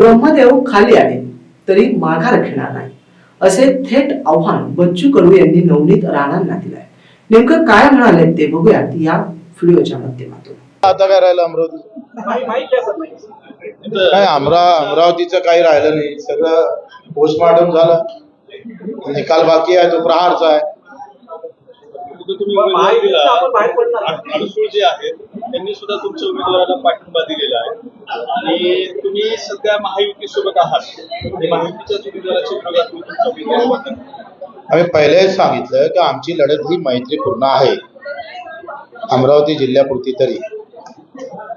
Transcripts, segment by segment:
ब्रह्मदेव खाली आले तरी माघार घेणार नाही. असे थेट आव्हान बच्चू कडू यांनी नवनीत राणांना दिलंय. नेमकं काय म्हणाले ते बघूयात या व्हिडिओच्या माध्यमातून. आता काय राहिलं अमरावती काय अमरा अमरावतीचं काही राहिलं नाही. सगळं पोस्टमॉर्टम झालं. निकाल बाकी आहे तो प्रहारचा आहे. तुम्ही उमेदवार दिला अडसूळ जे आहेत त्यांनी सुद्धा तुमच्या उमेदवाराला पाठिंबा दिलेला आहे. आणि तुम्ही सध्या महायुती सोबत आहात. आणि महायुतीच्या उमेदवाराच्या विरोधात तुम्ही तुमचा उमेदवार आम्ही पहिलेच सांगितलं की आमची लढत ही मैत्रीपूर्ण आहे. अमरावती जिल्ह्यापुरती तरी.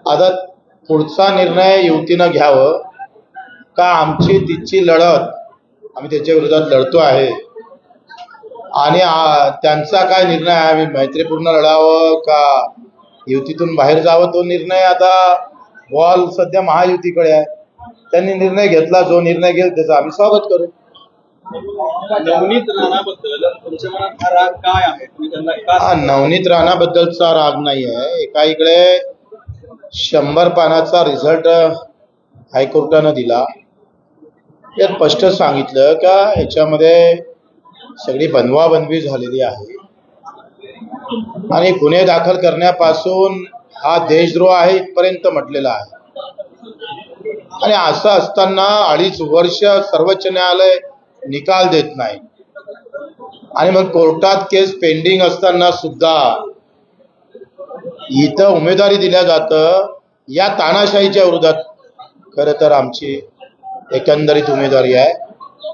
आता पुढचा निर्णय युवतीनं घ्यावं का आमची तिची लढत आम्ही त्याच्या विरोधात लढतो आहे? आणि आ- त्यांचा काय निर्णय आहे? आम्ही मैत्रीपूर्ण लढावं का युतीतून बाहेर जावं? तो निर्णय आता बॉल सध्या महायुतीकडे आहे. त्यांनी निर्णय घेतला जो निर्णय घेईल त्याचं आम्ही स्वागत करू. नवनीत राणाबद्दल तुमच्या मनात हा राग काय आहे? तुम्ही त्यांना का हा नवनीत राणाबद्दलचा राग नाही आहे. एका इकडे शंभर पानाचा रिझल्ट हायकोर्टानं दिला. यात स्पष्ट सांगितलं का याच्यामध्ये सगळी बनवाबनवी झालेली आहे. आणि गुन्हे दाखल करण्यापासून हा देशद्रोह आहे इथपर्यंत म्हटलेला आहे. आणि असं असताना अडीच वर्ष सर्वोच्च न्यायालय निकाल देत नाही. आणि मग कोर्टात केस पेंडिंग असताना सुद्धा इथं उमेदवारी दिल्या जातं या तानाशाहीच्या विरोधात. खरं तर आमची एकंदरीत उमेदवारी आहे.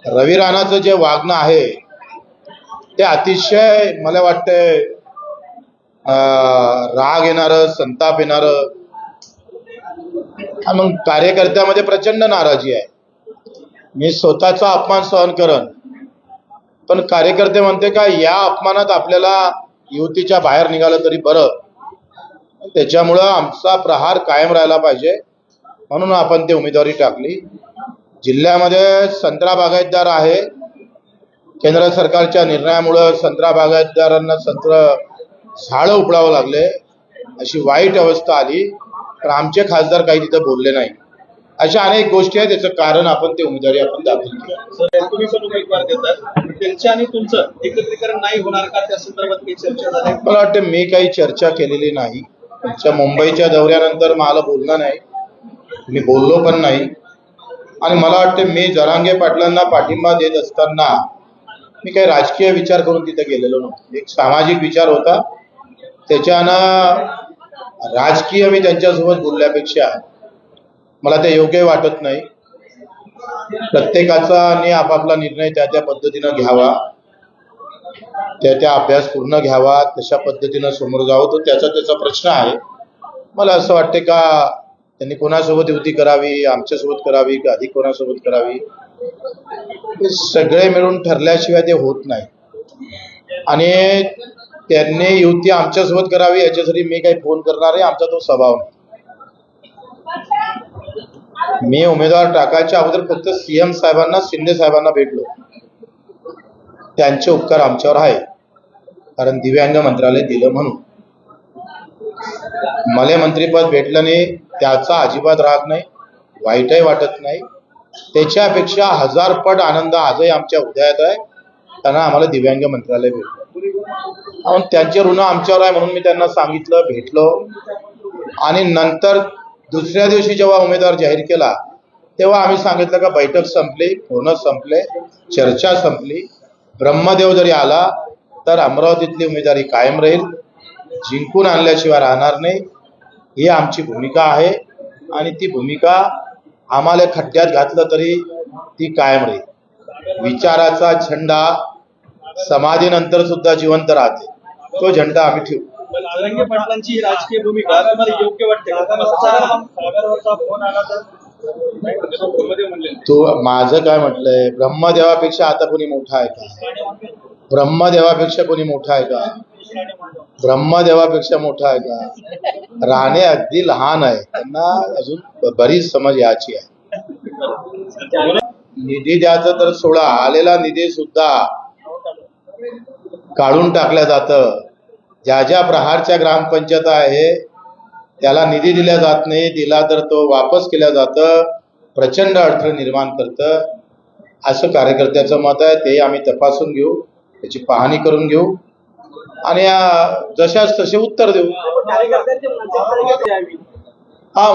रवी राणाचं जे वागणं आहे ते अतिशय मला वाटतंय राग येणारं संताप येणारं मग कार्यकर्त्यामध्ये प्रचंड नाराजी आहे. मी स्वतःचा अपमान सहन करन. पण कार्यकर्ते म्हणते का या अपमानात आपल्याला युतीच्या बाहेर निघालं तरी बरं. त्याच्यामुळं आमचा प्रहार कायम राहिला पाहिजे. म्हणून आपण ते उमेदवारी टाकली. जिल्ह्यामध्ये संत्रा बागायतदार आहे. केंद्र सरकारच्या निर्णयामुळं संत्रा बागायतदारांना संत्र झाडं उपडावं लागले. अशी वाईट अवस्था आली पण आमचे खासदार काही तिथं बोलले नाही. अशा अनेक गोष्टी आहेत त्याचं कारण आपण ते उमेदवारी आपण दाखल केली सर तुम्ही पण उमेदवार देतात त्यांच्या आणि तुमचं एकत्रीकरण नाही होणार का? त्या संदर्भात काही चर्चा झाली? मला वाटतं मी काही चर्चा केलेली नाही. त्यांच्या मुंबईच्या दौऱ्यानंतर मला बोलणं नाही. मी बोललो पण नाही. आणि मला वाटतं मी जरांगे पाटलांना पाठिंबा देत असताना मी काही राजकीय विचार करून तिथे गेलेलो नव्हतो. एक सामाजिक विचार होता. त्याच्यानं राजकीय मी त्यांच्यासोबत बोलल्यापेक्षा मला ते योग्य वाटत नाही. प्रत्येकाचा आणि आपापला निर्णय त्या त्या पद्धतीनं घ्यावा. त्या त्या अभ्यास पूर्ण घ्यावा. तशा पद्धतीनं समोर जावं. तो त्याचा त्याचा प्रश्न आहे. मला असं वाटते का त्यांनी कोणासोबत युती करावी आमच्यासोबत करावी का अधिक कोणासोबत करावी? हे सगळे मिळून ठरल्याशिवाय ते होत नाही. आणि त्यांनी युती आमच्यासोबत करावी याच्यासाठी मी काही फोन करणार आहे आमचा तो स्वभाव नाही. मी उमेदवार टाकायच्या अगोदर फक्त सीएम साहेबांना शिंदे साहेबांना भेटलो. त्यांचे उपकार आमच्यावर आहे. कारण दिव्यांग मंत्रालय दिलं म्हणून. मला मंत्रीपद भेटलं नाही त्याचा अजिबात राग नाही वाईटही वाटत नाही. त्याच्यापेक्षा हजार पट आनंद आजही आमच्या हृदयात आहे. त्यांना आम्हाला दिव्यांग मंत्रालय भेटलं. त्यांचे ऋण आमच्यावर आहे म्हणून मी त्यांना सांगितलं भेटलो. आणि नंतर दुसऱ्या दिवशी जेव्हा उमेदवार जाहीर केला तेव्हा आम्ही सांगितलं का बैठक संपली फोन संपले चर्चा संपली. ब्रह्मदेव जरी आला तर अमरावतीतली उमेदवारी कायम राहील. जिंकून आणल्याशिवाय राहणार नाही. ही आमची भूमिका आहे आणि ती भूमिका आम्हाला खड्ड्यात घातलं तरी ती कायम राहील. विचाराचा झेंडा समाधीनंतर सुद्धा जिवंत राहते. तो झेंडा आम्ही ठेवू. पण जरांगे पाटलांची राजकीय भूमिका योग्य वाटते तू माझं काय म्हटलंय? ब्रह्मदेवापेक्षा आता कोणी मोठा आहे का? ब्रह्मदेवापेक्षा कोणी मोठा आहे का? ब्रह्मदेवापेक्षा मोठा आहे का? राणे अगदी लहान आहे त्यांना अजून बरीच समज याची आहे. निधी द्यायचं तर सोडा. आलेला निधी सुद्धा काढून टाकल्या जातं. ज्या ज्या प्रहारच्या ग्रामपंचायत आहे त्याला निधी दिला जात नाही. दिला तर तो वापस केला जातं. प्रचंड अडथळे निर्माण करतं. असं कार्यकर्त्याचं मत आहे. ते आम्ही तपासून घेऊ. त्याची पाहणी करून घेऊ. आणि आ, जशास तसे उत्तर देऊ. हा